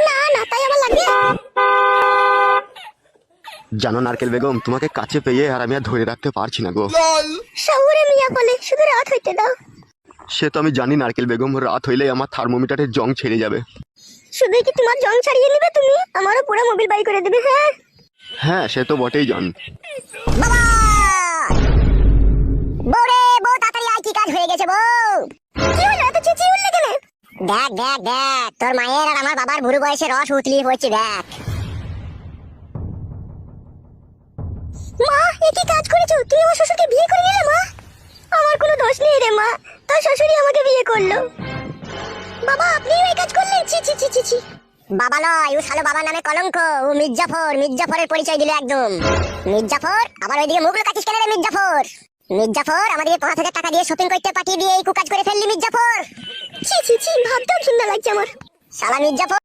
না না তাই আমার জানো নারকেল বেগম তোমাকে কাছে পেয়ে আর আমি আর ধরে রাখতে পারছি না গো। শহুরে মিয়া বলে শুধু রাত হইতে দাও। সে তো আমি জানি নারকেল বেগম রাত হইলেই আমার থার্মোমিটারের জং ছেড়ে যাবে। শুধু কি তোমার জং ছাড়িয়ে নিবে তুমি? আমারও পুরো মোবিল বাই করে দেবে হ্যাঁ? হ্যাঁ সে তো বটেই জন। বাবা! বউরে বউ তাড়াতাড়ি আয় কি কাজ হয়ে গেছে বউ। দেখ দেখ দেখ। তোর মায়ের আর আমার বাবার বুড়ো বয়সে রস উতলি হচ্ছে দেখ। মা, এ কি কাজ করেছ? তুমি আমার শ্বশুরকে বিয়ে করে নিলে, মা? আমার কোনো দোষ নেই রে, মা। তোর শ্বশুরই আমাকে বিয়ে করল। বাবা, আপনিও এই কাজ করলেন? ছি ছি ছি ছি বাবা নয়, ও শালো বাবার নামে কলঙ্ক। ও মির্জাফর, মির্জাফরের পরিচয় দিল একদম। মির্জাফর, আবার ওইদিকে মুখ লুকাচ্ছিস কেন রে, মির্জাফর? মির্জাফর, আমাদেরকে পাঁচ হাজার টাকা দিয়ে শপিং করতে পাঠিয়ে দিয়ে এই কুকাজ করে ফেললি, মির্জাফর। ছি ছি ছি ভাবতেও ঘৃণা লাগছে আমার। সালা মির্জাফর